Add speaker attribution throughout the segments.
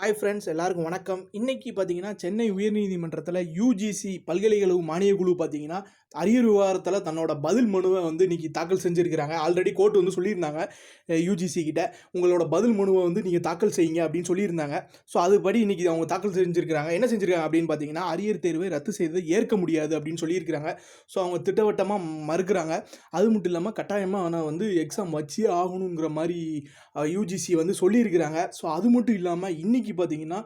Speaker 1: Hi friends எல்லாருக்கும் வணக்கம். இன்றைக்கி பார்த்தீங்கன்னா சென்னை உயர்நீதிமன்றத்தில் யூஜிசி பல்கலைக்கழக மானிய குழு பார்த்தீங்கன்னா அரியர் விவகாரத்தில் தன்னோட பதில் மனுவை வந்து இன்றைக்கி தாக்கல் செஞ்சுருக்கிறாங்க. ஆல்ரெடி கோர்ட் வந்து சொல்லியிருந்தாங்க யூஜிசி கிட்ட. உங்களோட பதில் மனுவை வந்து நீங்கள் தாக்கல் செய்யுங்க அப்படின்னு சொல்லியிருந்தாங்க. ஸோ அதுபடி இன்றைக்கி அவங்க தாக்கல் செஞ்சுருக்கிறாங்க. என்ன செஞ்சுருக்காங்க அப்படின்னு பார்த்தீங்கன்னா அரியர் தேர்வை ரத்து செய்து ஏற்க முடியாது அப்படின்னு சொல்லியிருக்கிறாங்க. ஸோ அவங்க திட்டவட்டமாக மறுக்கிறாங்க. அது மட்டும் இல்லாமல் கட்டாயமாக ஆனால் வந்து எக்ஸாம் வச்சே ஆகணுங்கிற மாதிரி யூஜிசி வந்து சொல்லியிருக்கிறாங்க. ஸோ அது மட்டும் இல்லாமல் இன்றைக்கி இன்னைக்கு பார்த்தீங்கன்னா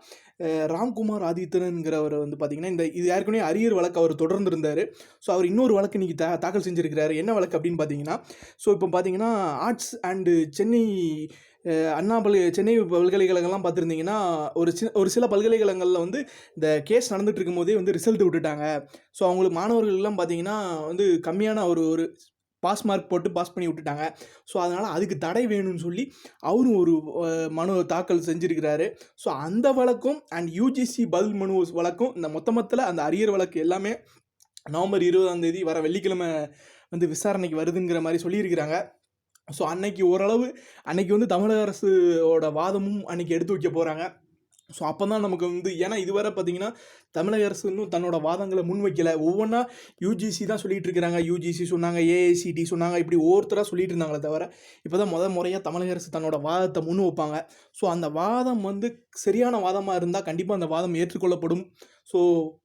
Speaker 1: ராம்குமார் ஆதித்தனங்கிறவர் வந்து பார்த்தீங்கன்னா இந்த இது ஏற்கனவே அரியர் வழக்கு அவர் தொடர்ந்து இருந்தார் ஸோ அவர் இன்னொரு வழக்கு இன்னைக்கு தா தாக்கல் செஞ்சுருக்கிறாரு. என்ன வழக்கு அப்படின்னு பார்த்தீங்கன்னா ஸோ இப்போ பார்த்தீங்கன்னா ஆர்ட்ஸ் அண்டு சென்னை அண்ணா பல்கலை சென்னை பல்கலைக்கழகம்லாம் பார்த்துருந்தீங்கன்னா ஒரு சின்ன ஒரு சில பல்கலைக்கழகங்களில் வந்து இந்த கேஸ் நடந்துட்டு இருக்கும்போதே வந்து ரிசல்ட் விட்டுட்டாங்க. ஸோ அவங்களுக்கு மாணவர்கள்லாம் பார்த்தீங்கன்னா வந்து கம்மியான ஒரு ஒரு பாஸ் மார்க் போட்டு பாஸ் பண்ணி விட்டுட்டாங்க. ஸோ அதனால் அதுக்கு தடை வேணும்னு சொல்லி அவரும் ஒரு மனு தாக்கல் செஞ்சுருக்கிறாரு. ஸோ அந்த வழக்கும் அண்ட் யூஜிசி பதில் மனு வழக்கும் இந்த மொத்த மொத்தத்தில் அந்த அரியர் வழக்கு எல்லாமே நவம்பர் இருபதாம் தேதி வர வெள்ளிக்கிழமை வந்து விசாரணைக்கு வருதுங்கிற மாதிரி சொல்லியிருக்கிறாங்க. ஸோ அன்னைக்கு ஓரளவு அன்னைக்கு வந்து தமிழக அரசோட வாதமும் அன்னைக்கு எடுத்து வைக்க போகிறாங்க ஸோ அப்போ தான் நமக்கு வந்து ஏன்னா இதுவரை பார்த்தீங்கன்னா தமிழக அரசு இன்னும் தன்னோட வாதங்களை முன்வைக்கலை. ஒவ்வொன்றா யூஜிசி தான் சொல்லிட்டு இருக்கிறாங்க. யூஜிசி சொன்னாங்க ஏஐசிடி சொன்னாங்க இப்படி ஒவ்வொருத்தராக சொல்லிட்டு இருந்தாங்களே தவிர இப்போ தான் முத முறையாக தமிழக அரசு தன்னோட வாதத்தை முன் வைப்பாங்க ஸோ அந்த வாதம் வந்து சரியான வாதமாக இருந்தால் கண்டிப்பாக அந்த வாதம் ஏற்றுக்கொள்ளப்படும். ஸோ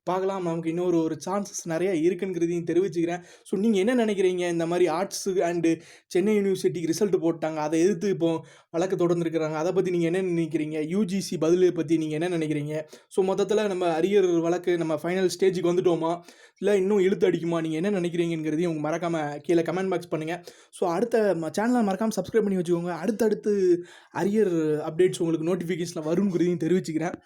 Speaker 1: பார்க்கலாம். நமக்கு இன்னொரு ஒரு சான்சஸ் நிறையா இருக்குங்கிறதையும் தெரிவிச்சுக்கிறேன். ஸோ நீங்கள் என்ன நினைக்கிறீங்க? இந்த மாதிரி ஆர்ட்ஸு அண்டு சென்னை யூனிவர்சிட்டிக்கு ரிசல்ட் போட்டாங்க. அதை எதிர்த்து இப்போ வழக்கு தொடர்ந்துருக்கிறாங்க அதை பற்றி நீங்கள் என்ன நினைக்கிறீங்க? யூஜிசி பதிலை பற்றி நீங்கள் என்ன நினைக்கிறீங்க? ஸோ மொத்தத்தில் நம்ம அரியர் வழக்கு நம்ம ஃபைனல் ஸ்டேஜுக்கு வந்துட்டோமா? இல்லை இன்னும் இழுத்து அடிக்குமா? நீங்கள் என்ன நினைக்கிறீங்கிறதையும் உங்கள் மறக்காமல் கீழே கமெண்ட் பாக்ஸ் பண்ணுங்கள் ஸோ அடுத்த சேனலை மறக்காமல் சப்ஸ்கிரைப் பண்ணி வச்சுக்கோங்க. அடுத்தடுத்து அரியர் அப்டேட்ஸ் உங்களுக்கு நோட்டிஃபிகேஷனில் வருங்கிறதையும் தெரிவிச்சுக்கிறேன்.